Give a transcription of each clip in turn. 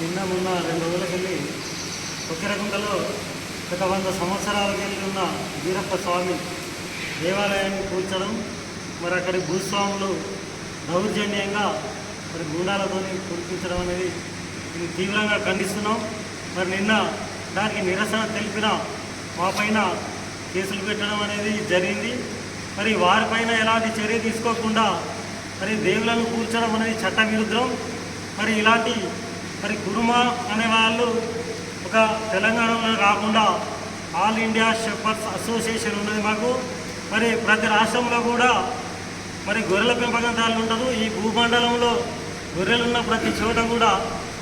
నిన్న మొన్న రెండు రోజులకెళ్ళి కొక్కెరగుంటలో గత వంద సంవత్సరాల కింద ఉన్న వీరప్ప స్వామి దేవాలయాన్ని కూల్చడం మరి అక్కడి భూస్వాములు దౌర్జన్యంగా మరి గుండాలతో కురిపించడం అనేది ఇది తీవ్రంగా ఖండిస్తున్నాం. మరి నిన్న దానికి నిరసన తెలిపిన మా పైన కేసులు పెట్టడం అనేది జరిగింది. మరి వారిపైన ఎలాంటి చర్య తీసుకోకుండా మరి దేవులను కూర్చడం అనేది చట్టవిరుద్ధం. మరి ఇలాంటి మరి కురుమ అనే వాళ్ళు ఒక తెలంగాణలో కాకుండా ఆల్ ఇండియా షెఫర్స్ అసోసియేషన్ ఉన్నది మాకు. మరి ప్రతి రాష్ట్రంలో కూడా మరి గొర్రెల పెంపకందారులు ఉంటారు ఈ భూమండలంలో గొర్రెలు ఉన్న ప్రతి చోట కూడా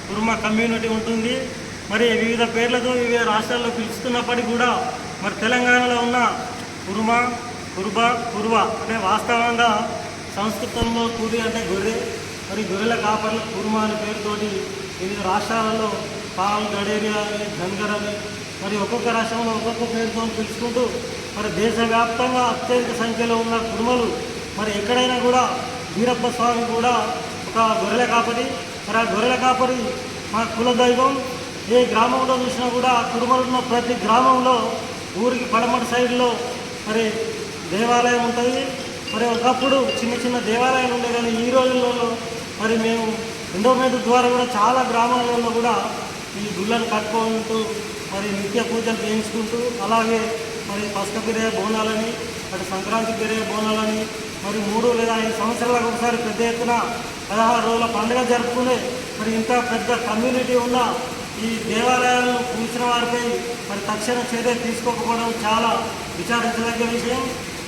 కుర్మ కమ్యూనిటీ ఉంటుంది. మరి వివిధ పేర్లతో వివిధ రాష్ట్రాల్లో పిలుస్తున్నప్పటికీ కూడా మరి తెలంగాణలో ఉన్న కుర్మ కుర్బ కుర్వ అంటే వాస్తవంగా సంస్కృతంలో కూరి అంటే గొర్రె. మరి గొర్రెల కాపర్ల కుర్మ అనే పేరుతోటి వివిధ రాష్ట్రాలలో పాల్ గడేరియా అని ధన్గర్ అని మరి ఒక్కొక్క రాష్ట్రంలో ఒక్కొక్క పేరుతో పిలుచుకుంటూ మరి దేశవ్యాప్తంగా అత్యధిక సంఖ్యలో ఉన్న కుర్మలు మరి ఎక్కడైనా కూడా వీరప్ప స్వామి కూడా ఒక గొర్రెల కాపరి. మరి ఆ గొర్రెల కాపరి మా కుల దైవం. ఏ గ్రామంలో చూసినా కూడా ఆ ఉన్న ప్రతి గ్రామంలో ఊరికి పడమటి సైడ్లో మరి దేవాలయం ఉంటుంది మరి ఒకప్పుడు చిన్న చిన్న దేవాలయాలు ఉండే కానీ ఈ రోజుల్లో మరి మేము ఎండోమెంట్ ద్వారా కూడా చాలా గ్రామాలలో కూడా ఈ గుళ్ళను కట్టుకుంటూ మరి నిత్య పూజలు చేయించుకుంటూ అలాగే మరి పసుక పెరిగే బోనాలని అటు సంక్రాంతి పెరిగే బోనాలని మరి మూడు లేదా ఐదు సంవత్సరాలకు ఒకసారి పెద్ద ఎత్తున పదహారు రోజుల పండుగ జరుపుకునే మరి ఇంత పెద్ద కమ్యూనిటీ ఉన్న ఈ దేవాలయాలను కూర్చిన వారిపై మరి తక్షణ చర్య తీసుకోకపోవడం చాలా విచారించదగ్గ విషయం.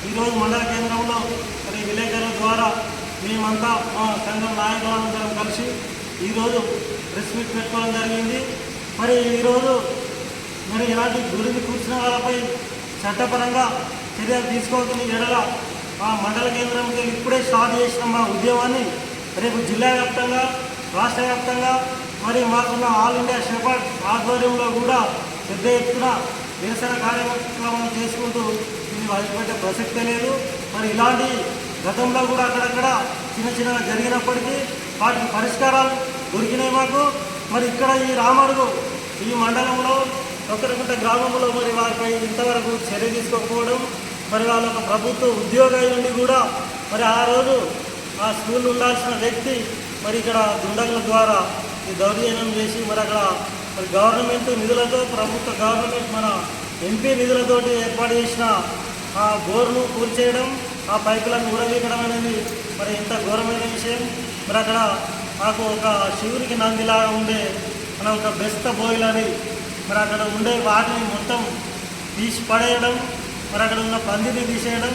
ఈరోజు మండల కేంద్రంలో మరి విలేకరుల ద్వారా మేమంతా మా సంఘం నాయకులందరం కలిసి ఈరోజు ప్రెస్ మీట్ పెట్టుకోవడం జరిగింది. మరి ఈరోజు మరి ఇలాంటి గురించి కూర్చున్న వాళ్ళపై చట్టపరంగా చర్యలు తీసుకోవాల్సిన ఎడల మా మండల కేంద్రంకి ఇప్పుడే స్టార్ట్ చేసిన మా ఉద్యమాన్ని రేపు జిల్లా వ్యాప్తంగా రాష్ట్ర వ్యాప్తంగా మరి మాకున్న ఆల్ ఇండియా షెఫర్డ్ ఆధ్వర్యంలో కూడా పెద్ద ఎత్తున నిరసన కార్యక్రమం చేసుకుంటూ ఇది వదిలిపెట్టే ప్రసక్తే లేదు. మరి ఇలాంటి గతంలో కూడా అక్కడక్కడ చిన్న చిన్నగా జరిగినప్పటికీ వాటికి పరిష్కారాలు దొరికినాయి మాకు. మరి ఇక్కడ ఈ రామడుగు ఈ మండలంలో ఒకరికుంట గ్రామంలో మరి వారిపై ఇంతవరకు చర్య తీసుకోకపోవడం మరి వాళ్ళ ఒక ప్రభుత్వ ఉద్యోగాల నుండి కూడా మరి ఆ రోజు ఆ స్కూల్ ఉండాల్సిన వ్యక్తి మరి ఇక్కడ దుండగుల ద్వారా ఈ దౌర్జన్యం చేసి మరి అక్కడ మరి గవర్నమెంట్ నిధులతో ప్రభుత్వ గవర్నమెంట్ మన ఎంపీ నిధులతోటి ఏర్పాటు చేసిన ఆ బోర్ను కూల్చేయడం ఆ పైపులను ఊరవీయడం అనేది మరి ఎంత ఘోరమైన విషయం. మరి అక్కడ మాకు ఒక శివునికి నందిలాగా ఉండే మన ఒక బెస్త అని మరి అక్కడ ఉండే వాటిని మొత్తం తీసి పడేయడం మరి అక్కడ ఉన్న పందిని తీసేయడం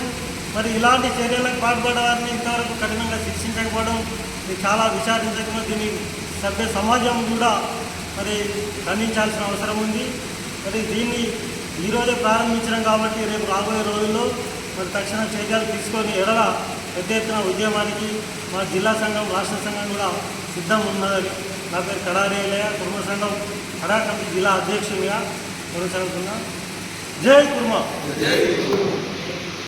మరి ఇలాంటి చర్యలకు పాల్పడే వారిని ఇంతవరకు కఠినంగా శిక్షించకపోవడం ఇది చాలా విచారించకుండా దీన్ని సభ్య సమాజం కూడా మరి ఖండించాల్సిన అవసరం ఉంది. మరి దీన్ని ఈరోజే ప్రారంభించడం కాబట్టి రేపు రాబోయే రోజుల్లో మరి తక్షణ చర్యలు తీసుకొని ఎడల పెద్ద ఎత్తున ఉద్యమానికి మా జిల్లా సంఘం రాష్ట్ర సంఘం కూడా సిద్ధం ఉన్నదని. నా పేరు కడారేలయ కుటుంబ సంఘం కడాకంటి జిల్లా అధ్యక్షుడిగా కొనసాగుతున్నా. జై కుర్మ.